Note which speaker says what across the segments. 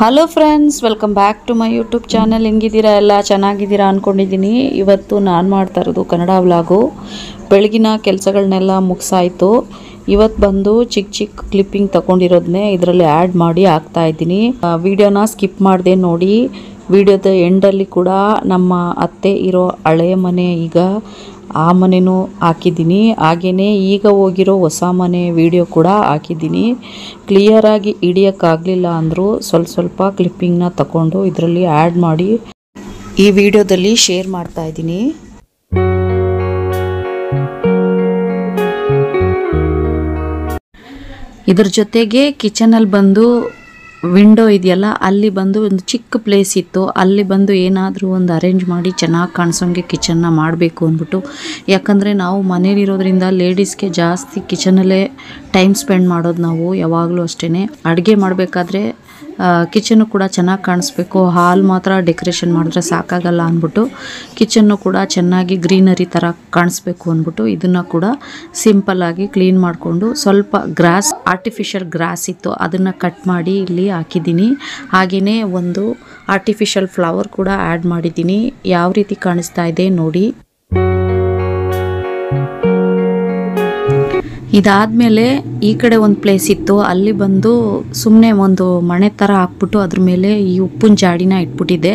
Speaker 1: Hello friends welcome back to my YouTube channel ಹೆಂಗಿದ್ದೀರಾ ಎಲ್ಲ? ಚೆನ್ನಾಗಿದ್ದೀರಾ ಅಂದ್ಕೊಂಡಿದ್ದೀನಿ ಇವತ್ತು ನಾನು ಮಾಡ್ತಾ ಇರೋದು ಕನ್ನಡ ವ್ಲಾಗು. ಬೆಳಗಿನ ಕೆಲಸಗಳನ್ನೆಲ್ಲ ಮುಗಿಸಾಯಿತು. ಇವತ್ತು ಬಂದು ಚಿಕ್ಕ ಚಿಕ್ಕ ಕ್ಲಿಪ್ಪಿಂಗ್ ತಗೊಂಡಿರೋದನ್ನೇ ಇದರಲ್ಲಿ ಆ್ಯಡ್ ಮಾಡಿ ಹಾಕ್ತಾ ಇದ್ದೀನಿ. ವಿಡಿಯೋನ ಸ್ಕಿಪ್ ಮಾಡಿದೆ ನೋಡಿ. ವಿಡಿಯೋದ ಎಂಡಲ್ಲಿ ಕೂಡ ನಮ್ಮ ಅತ್ತೆ ಇರೋ ಹಳೆಯ ಮನೆ ಈಗ ಆ ಮನೆನೂ ಹಾಕಿದ್ದೀನಿ. ಹಾಗೆಯೇ ಈಗ ಹೋಗಿರೋ ಹೊಸ ಮನೆ ವಿಡಿಯೋ ಕೂಡ ಹಾಕಿದ್ದೀನಿ. ಕ್ಲಿಯರಾಗಿ ಹಿಡಿಯೋಕ್ಕಾಗಲಿಲ್ಲ ಅಂದರೂ ಸ್ವಲ್ಪ ಸ್ವಲ್ಪ ಕ್ಲಿಪ್ಪಿಂಗ್ನ ತಗೊಂಡು ಇದರಲ್ಲಿ ಆ್ಯಡ್ ಮಾಡಿ ಈ ವಿಡಿಯೋದಲ್ಲಿ ಶೇರ್ ಮಾಡ್ತಾ ಇದ್ದೀನಿ. ಇದ್ರ ಜೊತೆಗೆ ಕಿಚನಲ್ಲಿ ಬಂದು ವಿಂಡೋ ಇದೆಯಲ್ಲ, ಅಲ್ಲಿ ಬಂದು ಒಂದು ಚಿಕ್ಕ ಪ್ಲೇಸ್ ಇತ್ತು. ಅಲ್ಲಿ ಬಂದು ಏನಾದರೂ ಒಂದು ಅರೇಂಜ್ ಮಾಡಿ ಚೆನ್ನಾಗಿ ಕಾಣಿಸೋಂಗೆ ಕಿಚನ್ನ ಮಾಡಬೇಕು ಅಂದ್ಬಿಟ್ಟು. ಯಾಕಂದರೆ ನಾವು ಮನೇಲಿರೋದ್ರಿಂದ ಲೇಡೀಸ್ಗೆ ಜಾಸ್ತಿ ಕಿಚನಲ್ಲೇ ಟೈಮ್ ಸ್ಪೆಂಡ್ ಮಾಡೋದು ನಾವು ಯಾವಾಗಲೂ ಅಷ್ಟೇ ಅಡುಗೆ ಮಾಡಬೇಕಾದ್ರೆ ಕಿಚನ್ನು ಕೂಡ ಚೆನ್ನಾಗಿ ಕಾಣಿಸ್ಬೇಕು. ಹಾಲ್ ಮಾತ್ರ ಡೆಕೋರೇಷನ್ ಮಾಡಿದ್ರೆ ಸಾಕಾಗಲ್ಲ ಅಂದ್ಬಿಟ್ಟು ಕಿಚನ್ನು ಕೂಡ ಚೆನ್ನಾಗಿ ಗ್ರೀನರಿ ಥರ ಕಾಣಿಸ್ಬೇಕು ಅಂದ್ಬಿಟ್ಟು ಇದನ್ನು ಕೂಡ ಸಿಂಪಲ್ಲಾಗಿ ಕ್ಲೀನ್ ಮಾಡಿಕೊಂಡು ಸ್ವಲ್ಪ ಗ್ರಾಸ್ ಆರ್ಟಿಫಿಷಿಯಲ್ ಗ್ರಾಸ್ ಇತ್ತು. ಅದನ್ನು ಕಟ್ ಮಾಡಿ ಇಲ್ಲಿ ಹಾಕಿದ್ದೀನಿ. ಹಾಗೆಯೇ ಒಂದು ಆರ್ಟಿಫಿಷಿಯಲ್ ಫ್ಲವರ್ ಕೂಡ ಆ್ಯಡ್ ಮಾಡಿದ್ದೀನಿ. ಯಾವ ರೀತಿ ಕಾಣಿಸ್ತಾ ಇದೆ ನೋಡಿ. ಇದಾದಮೇಲೆ ಈ ಕಡೆ ಒಂದು ಪ್ಲೇಸ್ ಇತ್ತು. ಅಲ್ಲಿ ಬಂದು ಸುಮ್ಮನೆ ಒಂದು ಮಣೆ ಥರ ಹಾಕ್ಬಿಟ್ಟು ಅದ್ರ ಮೇಲೆ ಈ ಉಪ್ಪಿನ ಜಾಡಿನ ಇಟ್ಬಿಟ್ಟಿದ್ದೆ.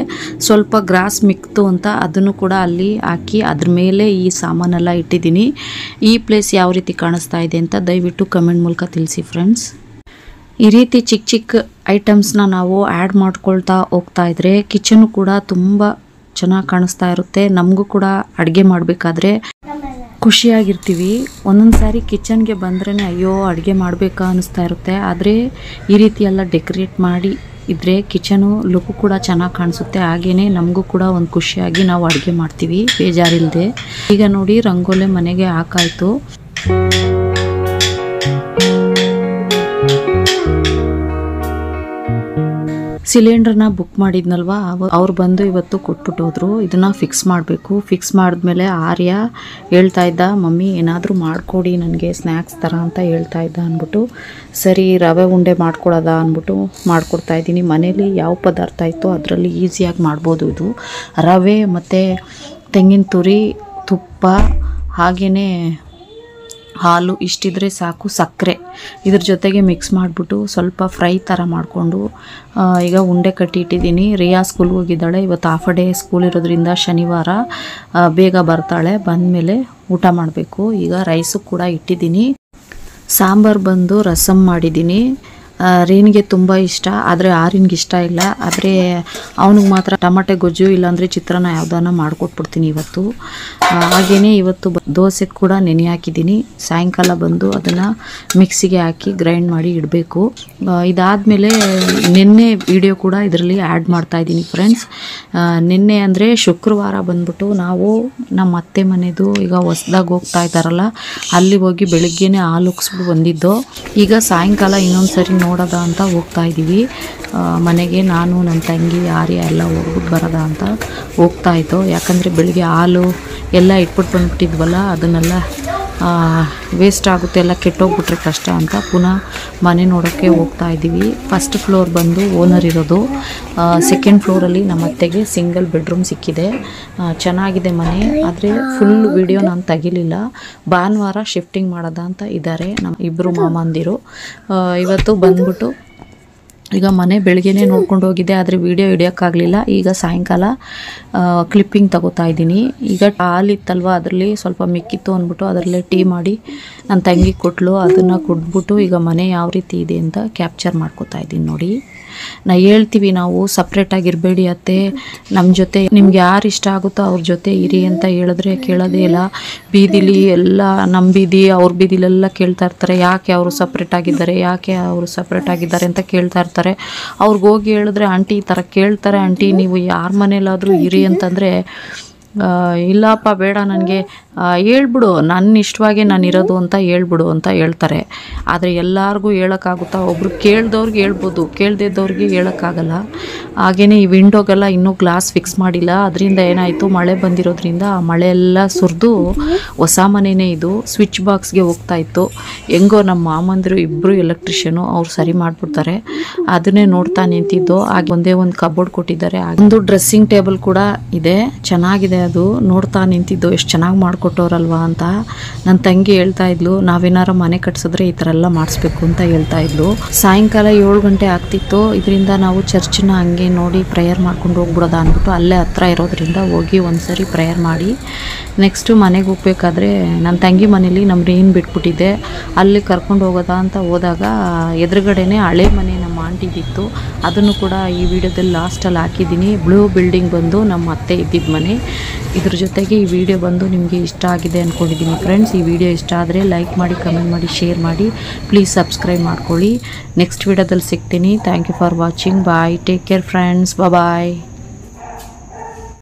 Speaker 1: ಸ್ವಲ್ಪ ಗ್ರಾಸ್ ಮಿಕ್ತು ಅಂತ ಅದನ್ನು ಕೂಡ ಅಲ್ಲಿ ಹಾಕಿ ಅದ್ರ ಮೇಲೆ ಈ ಸಾಮಾನೆಲ್ಲ ಇಟ್ಟಿದ್ದೀನಿ. ಈ ಪ್ಲೇಸ್ ಯಾವ ರೀತಿ ಕಾಣಿಸ್ತಾ ಇದೆ ಅಂತ ದಯವಿಟ್ಟು ಕಮೆಂಟ್ ಮೂಲಕ ತಿಳಿಸಿ ಫ್ರೆಂಡ್ಸ್ ಈ ರೀತಿ ಚಿಕ್ಕ ಚಿಕ್ಕ ಐಟಮ್ಸ್ನ ನಾವು ಆ್ಯಡ್ ಮಾಡ್ಕೊಳ್ತಾ ಹೋಗ್ತಾ ಇದ್ರೆ ಕಿಚನು ಕೂಡ ತುಂಬ ಚೆನ್ನಾಗಿ ಕಾಣಿಸ್ತಾ ಇರುತ್ತೆ. ನಮಗೂ ಕೂಡ ಅಡುಗೆ ಮಾಡಬೇಕಾದ್ರೆ. ಖುಷಿಯಾಗಿರ್ತೀವಿ. ಒಂದೊಂದು ಸಾರಿ ಕಿಚನ್ಗೆ ಬಂದ್ರೇ ಅಯ್ಯೋ, ಅಡುಗೆ ಮಾಡಬೇಕಾ ಅನ್ನಿಸ್ತಾ ಇರುತ್ತೆ. ಆದರೆ ಈ ರೀತಿ ಎಲ್ಲ ಡೆಕೋರೇಟ್ ಮಾಡಿ ಇದ್ರೆ ಕಿಚನು ಲುಕ್ ಕೂಡ ಚೆನ್ನಾಗಿ ಕಾಣಿಸುತ್ತೆ. ಹಾಗೇನೆ ನಮಗೂ ಕೂಡ ಒಂದು ಖುಷಿಯಾಗಿ ನಾವು ಅಡುಗೆ ಮಾಡ್ತೀವಿ. ಬೇಜಾರಿಲ್ಲದೆ ಈಗ ನೋಡಿ, ರಂಗೋಲೆ ಮನೆಗೆ ಹಾಕಾಯ್ತು. ಸಿಲಿಂಡ್ರನ್ನ ಬುಕ್ ಮಾಡಿದ್ನಲ್ವಾ? ಅವ ಅವ್ರು ಬಂದು ಇವತ್ತು ಕೊಟ್ಬಿಟ್ಟು ಹೋದ್ರು ಇದನ್ನ ಫಿಕ್ಸ್ ಮಾಡಬೇಕು. ಫಿಕ್ಸ್ ಮಾಡಿದ್ಮೇಲೆ ಆರ್ಯ ಹೇಳ್ತಾ ಇದ್ದ, ಮಮ್ಮಿ, ಏನಾದರೂ ಮಾಡಿಕೊಡಿ, ನನಗೆ ಸ್ನ್ಯಾಕ್ಸ್ ಥರ ಅಂತ ಹೇಳ್ತಾ ಇದ್ದ ಅಂದ್ಬಿಟ್ಟು, ಸರಿ, ರವೆ ಉಂಡೆ ಮಾಡ್ಕೊಡೋದ ಅಂದ್ಬಿಟ್ಟು ಮಾಡ್ಕೊಡ್ತಾ ಇದ್ದೀನಿ. ಮನೇಲಿ ಯಾವ ಪದಾರ್ಥ ಇತ್ತು ಅದರಲ್ಲಿ ಈಸಿಯಾಗಿ ಮಾಡ್ಬೋದು ಇದು. ರವೆ ಮತ್ತು ತೆಂಗಿನ ತುರಿ, ತುಪ್ಪ ಹಾಗೆಯೇ ಹಾಲು ಇಷ್ಟಿದ್ರೆ ಸಾಕು, ಸಕ್ಕರೆ. ಇದ್ರ ಜೊತೆಗೆ ಮಿಕ್ಸ್ ಮಾಡಿಬಿಟ್ಟು ಸ್ವಲ್ಪ ಫ್ರೈ ಥರ ಮಾಡಿಕೊಂಡು ಈಗ ಉಂಡೆ ಕಟ್ಟಿ ಇಟ್ಟಿದ್ದೀನಿ. ರಿಯಾ ಸ್ಕೂಲ್ಗೆ ಹೋಗಿದ್ದಾಳೆ. ಇವತ್ತು ಹಾಫ್ ಡೇ ಸ್ಕೂಲ್ ಇರೋದ್ರಿಂದ ಶನಿವಾರ ಬೇಗ ಬರ್ತಾಳೆ. ಬಂದಮೇಲೆ ಊಟ ಮಾಡಬೇಕು. ಈಗ ರೈಸು ಕೂಡ ಇಟ್ಟಿದ್ದೀನಿ. ಸಾಂಬಾರು ಬಂದು ರಸಮ್ ಮಾಡಿದ್ದೀನಿ. ಆ, ರೇನಿಗೆ ತುಂಬ ಇಷ್ಟ ಆದರೆ ಆರಿನ್ಗೆ ಇಷ್ಟ ಇಲ್ಲ. ಆದರೆ ಅವನಿಗೆ ಮಾತ್ರ ಟಮಾಟೆ ಗೊಜ್ಜು ಇಲ್ಲಾಂದರೆ ಚಿತ್ರಾನ್ನ ಯಾವುದನ್ನ ಮಾಡಿಕೊಟ್ಬಿಡ್ತೀನಿ ಇವತ್ತು. ಹಾಗೆಯೇ ಇವತ್ತು ದೋಸೆ ಕೂಡ ನೆನೆ ಹಾಕಿದ್ದೀನಿ. ಸಾಯಂಕಾಲ ಬಂದು ಅದನ್ನು ಮಿಕ್ಸಿಗೆ ಹಾಕಿ ಗ್ರೈಂಡ್ ಮಾಡಿ ಇಡಬೇಕು. ಇದಾದಮೇಲೆ ನಿನ್ನೆ ವಿಡಿಯೋ ಕೂಡ ಇದರಲ್ಲಿ ಆ್ಯಡ್ ಮಾಡ್ತಾ ಇದ್ದೀನಿ ಫ್ರೆಂಡ್ಸ್. ನಿನ್ನೆ ಅಂದರೆ ಶುಕ್ರವಾರ ಬಂದ್ಬಿಟ್ಟು ನಾವು ನಮ್ಮ ಅತ್ತೆ ಮನೆದು ಈಗ ಹೊಸ್ದಾಗಿ ಹೋಗ್ತಾ ಇದ್ದಾರಲ್ಲ ಅಲ್ಲಿ ಹೋಗಿ ಬೆಳಗ್ಗೆನೇ ಹಾಲು ಉಕ್ಸ್ಬಿಟ್ಟು ಬಂದಿದ್ದು. ಈಗ ಸಾಯಂಕಾಲ ಇನ್ನೊಂದು ಸರಿ ನೋಡೋದ ಅಂತ ಹೋಗ್ತಾ ಇದ್ದೀವಿ ಮನೆಗೆ ನಾನು ನನ್ನ ತಂಗಿ, ಆರ್ಯ ಎಲ್ಲ ಹೋಗ್ಬಿಟ್ಟು ಬರೋದ ಅಂತ ಹೋಗ್ತಾ ಇದ್ದೋ ಯಾಕಂದರೆ ಬೆಳಿಗ್ಗೆ ಹಾಲು ಎಲ್ಲ ಇಟ್ಬಿಟ್ಟು ಬಂದ್ಬಿಟ್ಟಿದ್ವಲ್ಲ ಅದನ್ನೆಲ್ಲ ವೇಸ್ಟ್ ಆಗುತ್ತೆ, ಎಲ್ಲ ಕೆಟ್ಟೋಗ್ಬಿಟ್ರೆ ಕಷ್ಟ ಅಂತ ಪುನಃ ಮನೆ ನೋಡೋಕ್ಕೆ ಹೋಗ್ತಾ ಇದ್ದೀವಿ. ಫಸ್ಟ್ ಫ್ಲೋರ್ ಬಂದು ಓನರ್ ಇರೋದು. ಸೆಕೆಂಡ್ ಫ್ಲೋರಲ್ಲಿ ನಮ್ಮ ಅತ್ತೆಗೆ ಸಿಂಗಲ್ ಬೆಡ್ರೂಮ್ ಸಿಕ್ಕಿದೆ. ಚೆನ್ನಾಗಿದೆ ಮನೆ, ಆದರೆ ಫುಲ್ ವಿಡಿಯೋ ನಾನು ತೆಗಿಲಿಲ್ಲ. ಭಾನುವಾರ ಶಿಫ್ಟಿಂಗ್ ಮಾಡೋದ ಅಂತ ಇದ್ದಾರೆ ನಮ್ಮ ಇಬ್ಬರು ಮಾಮಂದಿರು. ಇವತ್ತು ಬಂದ್ಬಿಟ್ಟು ಈಗ ಮನೆ ಬೆಳಗ್ಗೆನೇ ನೋಡ್ಕೊಂಡು ಹೋಗಿದ್ದೆ ಆದರೆ ವಿಡಿಯೋ ಹಿಡಿಯೋಕ್ಕಾಗಲಿಲ್ಲ. ಈಗ ಸಾಯಂಕಾಲ ಕ್ಲಿಪ್ಪಿಂಗ್ ತಗೋತಾ ಇದ್ದೀನಿ. ಈಗ ಹಾಲಿತ್ತಲ್ವ ಅದರಲ್ಲಿ ಸ್ವಲ್ಪ ಮಿಕ್ಕಿತ್ತು ಅಂದ್ಬಿಟ್ಟು ಅದರಲ್ಲೇ ಟೀ ಮಾಡಿ ನನ್ನ ತಂಗಿ ಕೊಟ್ಟಲು ಅದನ್ನು ಕುಡ್ಬಿಟ್ಟು ಈಗ ಮನೆ ಯಾವ ರೀತಿ ಇದೆ ಅಂತ ಕ್ಯಾಪ್ಚರ್ ಮಾಡ್ಕೋತಾ ಇದ್ದೀನಿ ನೋಡಿ. ನಾ ಹೇಳ್ತೀವಿ ನಾವು ಸಪ್ರೇಟಾಗಿ ಆಗಿರಬೇಡಿ ಅತ್ತೆ. ನಮ್ಮ ಜೊತೆ ನಿಮ್ಗೆ ಯಾರು ಇಷ್ಟ ಆಗುತ್ತೋ ಅವ್ರ ಜೊತೆ ಇರಿ ಅಂತ ಹೇಳಿದ್ರೆ ಕೇಳೋದೇ ಇಲ್ಲ. ಬೀದಿಲಿ ಎಲ್ಲ ನಮ್ಮ ಬೀದಿ, ಅವ್ರ ಬೀದಿಲೆಲ್ಲ ಕೇಳ್ತಾ ಇರ್ತಾರೆ, ಯಾಕೆ ಅವರು ಸಪ್ರೇಟ್ ಆಗಿದ್ದಾರೆ, ಯಾಕೆ ಅವರು ಸಪ್ರೇಟ್ ಆಗಿದ್ದಾರೆ ಅಂತ ಕೇಳ್ತಾ ಇರ್ತಾರೆ. ಅವ್ರಿಗೆ ಹೋಗಿ ಹೇಳಿದ್ರೆ ಆಂಟಿ ಈ ಥರ ಕೇಳ್ತಾರೆ, ಆಂಟಿ ನೀವು ಯಾರ ಮನೇಲಾದರೂ ಇರಿ ಅಂತಂದರೆ ಇಲ್ಲಪ್ಪ, ಬೇಡ ನನಗೆ. ಹೇಳ್ಬಿಡು ನನ್ನ ಇಷ್ಟವಾಗಿ ನಾನು ಇರೋದು ಅಂತ ಹೇಳ್ಬಿಡು ಅಂತ ಹೇಳ್ತಾರೆ. ಆದರೆ ಎಲ್ಲರಿಗೂ ಹೇಳೋಕ್ಕಾಗುತ್ತಾ? ಒಬ್ರು ಕೇಳ್ದವ್ರಿಗೆ ಹೇಳ್ಬೋದು ಕೇಳ್ದಿದ್ದವ್ರಿಗೆ ಹೇಳೋಕ್ಕಾಗಲ್ಲ. ಹಾಗೆಯೇ ಈ ವಿಂಡೋಗೆಲ್ಲ ಇನ್ನೂ ಗ್ಲಾಸ್ ಫಿಕ್ಸ್ ಮಾಡಿಲ್ಲ. ಅದರಿಂದ ಏನಾಯಿತು? ಮಳೆ ಬಂದಿರೋದ್ರಿಂದ ಆ ಮಳೆ ಎಲ್ಲ ಸುರಿದು ಹೊಸ ಮನೆಯೇ ಇದು. ಸ್ವಿಚ್ ಬಾಕ್ಸ್ಗೆ ಹೋಗ್ತಾ ಇತ್ತು. ಹೆಂಗೋ ನಮ್ಮ ಮಾಮಂದಿರು ಇಬ್ಬರು ಎಲೆಕ್ಟ್ರಿಷಿಯನು ಅವ್ರು ಸರಿ ಮಾಡಿಬಿಡ್ತಾರೆ. ಅದನ್ನೇ ನೋಡ್ತಾ ನಿಂತಿದ್ದು. ಹಾಗೆ ಒಂದೇ ಒಂದು ಕಬೋರ್ಡ್ ಕೊಟ್ಟಿದ್ದಾರೆ. ಒಂದು ಡ್ರೆಸ್ಸಿಂಗ್ ಟೇಬಲ್ ಕೂಡ ಇದೆ. ಚೆನ್ನಾಗಿದೆ ಅದು. ನೋಡ್ತಾ ನಿಂತಿದ್ದು. ಎಷ್ಟು ಚೆನ್ನಾಗಿ ಮಾಡಿಕೊಟ್ಟವ್ರಲ್ವಾ ಅಂತ ನನ್ನ ತಂಗಿ ಹೇಳ್ತಾ ಇದ್ಲು, ನಾವೇನಾರ ಮನೆ ಕಟ್ಸಿದ್ರೆ ಈ ಥರ ಎಲ್ಲ ಮಾಡಿಸ್ಬೇಕು ಅಂತ ಹೇಳ್ತಾ ಇದ್ಲು. ಸಾಯಂಕಾಲ ಏಳು ಗಂಟೆ ಆಗ್ತಿತ್ತು, ಇದರಿಂದ ನಾವು ಚರ್ಚಿನ ಹಂಗೆ ನೋಡಿ ಪ್ರೇಯರ್ ಮಾಡ್ಕೊಂಡು ಹೋಗ್ಬಿಡೋದ ಅಂದ್ಬಿಟ್ಟು ಅಲ್ಲೇ ಹತ್ರ ಇರೋದ್ರಿಂದ ಹೋಗಿ ಒಂದ್ಸರಿ ಪ್ರೇಯರ್ ಮಾಡಿ, ನೆಕ್ಸ್ಟು ಮನೆಗೆ ಹೋಗ್ಬೇಕಾದ್ರೆ ನನ್ನ ತಂಗಿ ಮನೇಲಿ ನಮ್ಮ ರೀನ್ ಬಿಟ್ಬಿಟ್ಟಿದ್ದೆ ಅಲ್ಲಿ ಕರ್ಕೊಂಡು ಹೋಗೋದಾ ಅಂತ ಹೋದಾಗ ಎದುರುಗಡೆನೆ ಹಳೆ ಮನೆ ನಮ್ಮ ಆಂಟಿದಿತ್ತು ಅದನ್ನು ಕೂಡ ಈ ವಿಡಿಯೋದಲ್ಲಿ ಲಾಸ್ಟಲ್ಲಿ ಹಾಕಿದ್ದೀನಿ. ಬ್ಲೂ ಬಿಲ್ಡಿಂಗ್ ಬಂದು ನಮ್ಮ ಅತ್ತೆ ಇದ್ದಿದ್ದ ಮನೆ. ಇದ್ರ ಜೊತೆಗೆ ಈ ವಿಡಿಯೋ ಬಂದು ನಿಮಗೆ ಇಷ್ಟ ಆಗಿದೆ ಅಂದ್ಕೊಂಡಿದ್ದೀನಿ ಫ್ರೆಂಡ್ಸ್ ಈ ವಿಡಿಯೋ ಇಷ್ಟ ಆದರೆ ಲೈಕ್ ಮಾಡಿ ಕಮೆಂಟ್ ಮಾಡಿ ಶೇರ್ ಮಾಡಿ. ಪ್ಲೀಸ್ ಸಬ್ಸ್ಕ್ರೈಬ್ ಮಾಡ್ಕೊಳ್ಳಿ. ನೆಕ್ಸ್ಟ್ ವಿಡಿಯೋದಲ್ಲಿ ಸಿಗ್ತೀನಿ. Thank you for watching bye take care friends bye